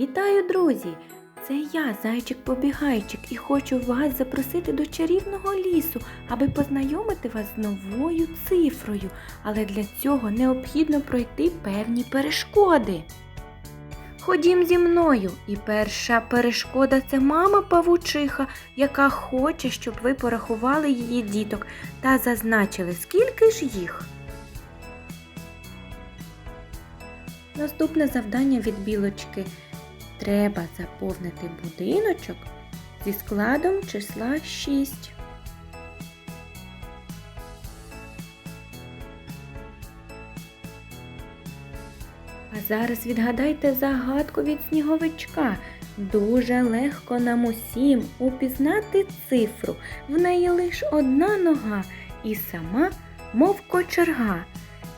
Вітаю, друзі! Це я, зайчик-побігайчик, і хочу вас запросити до чарівного лісу, аби познайомити вас з новою цифрою. Але для цього необхідно пройти певні перешкоди. Ходім зі мною, і перша перешкода це мама павучиха, яка хоче, щоб ви порахували її діток та зазначили, скільки ж їх. Наступне завдання від білочки. Треба заповнити будиночок зі складом числа 6. А зараз відгадайте загадку від сніговичка. Дуже легко нам усім упізнати цифру. В неї лиш одна нога і сама, мов кочерга.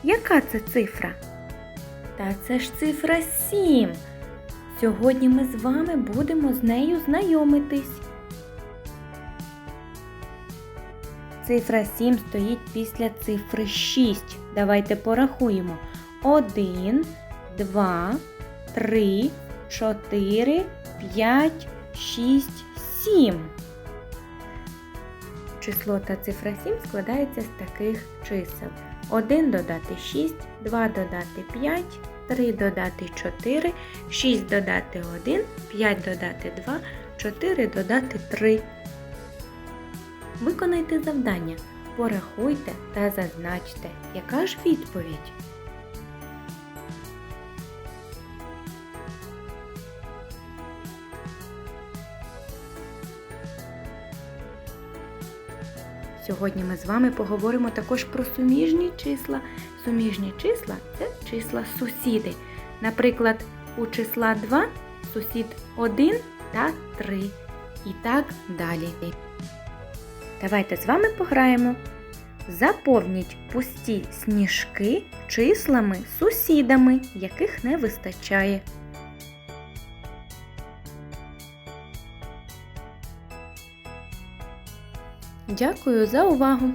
Яка це цифра? Та це ж цифра 7. Сьогодні ми з вами будемо з нею знайомитись. Цифра 7 стоїть після цифри 6. Давайте порахуємо. 1, 2, 3, 4, 5, 6, 7. Число та цифра 7 складається з таких чисел. 1 додати 6, 2 додати 5, 3 додати 4, 6 додати 1, 5 додати 2, 4 додати 3. Виконайте завдання. Порахуйте та зазначте, яка ж відповідь. Сьогодні ми з вами поговоримо також про суміжні числа. Суміжні числа це числа сусіди. Наприклад, у числа 2 сусід 1 та 3. І так далі. Давайте з вами пограємо. Заповніть пусті сніжки числами сусідами, яких не вистачає. Дякую за увагу!